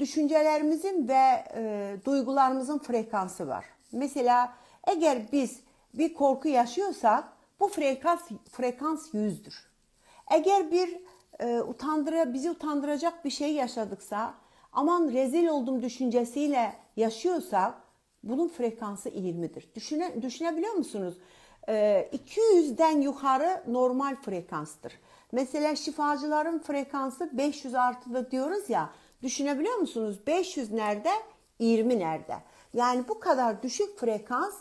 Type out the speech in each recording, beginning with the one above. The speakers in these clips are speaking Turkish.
Düşüncelerimizin ve e, duygularımızın frekansı var. Mesela eğer biz bir korku yaşıyorsak bu frekans frekans yüzdür. Eğer bir e, utandıra bizi utandıracak bir şey yaşadıksa aman rezil oldum düşüncesiyle yaşıyorsak bunun frekansı 20'dir. Düşüne, düşünebiliyor musunuz? E, 200'den yukarı normal frekanstır. Mesela şifacıların frekansı 500 artıda diyoruz ya. Düşünebiliyor musunuz? 500 nerede? 20 nerede? Yani bu kadar düşük frekans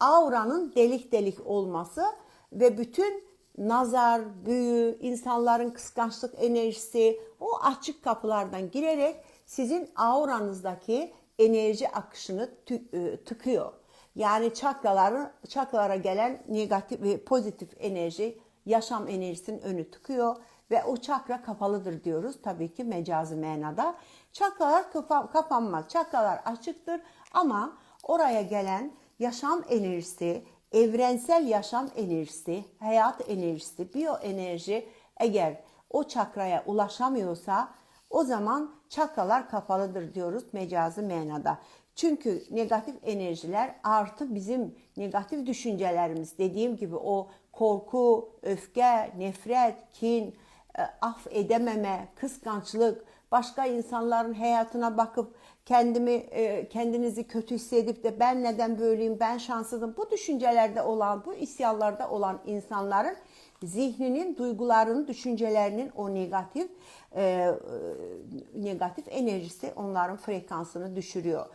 auranın delik delik olması ve bütün nazar, büyü, insanların kıskançlık enerjisi o açık kapılardan girerek sizin auranızdaki enerji akışını e, tıkıyor. Yani çakraların çakralara gelen negatif ve pozitif enerji, yaşam enerjisinin önü tıkıyor ve o çakra kapalıdır diyoruz tabii ki mecazi manada. Çakralar kapa- kapanmaz. Çakralar açıktır ama oraya gelen yaşam enerjisi, evrensel yaşam enerjisi, hayat enerjisi, biyoenerji eğer o çakraya ulaşamıyorsa o zaman çakralar kapalıdır diyoruz mecazi manada. Çünkü negatif enerjiler artı bizim negatif düşüncelerimiz dediğim gibi o korku, öfke, nefret, kin, af edememe, kıskançlık, başka insanların hayatına bakıp kendimi e, kendinizi kötü hissedip de ben neden böyleyim, ben şanssızım. Bu düşüncelerde olan, bu isyanlarda olan insanların zihninin, duygularının, düşüncelerinin o negatif e, e, negatif enerjisi onların frekansını düşürüyor.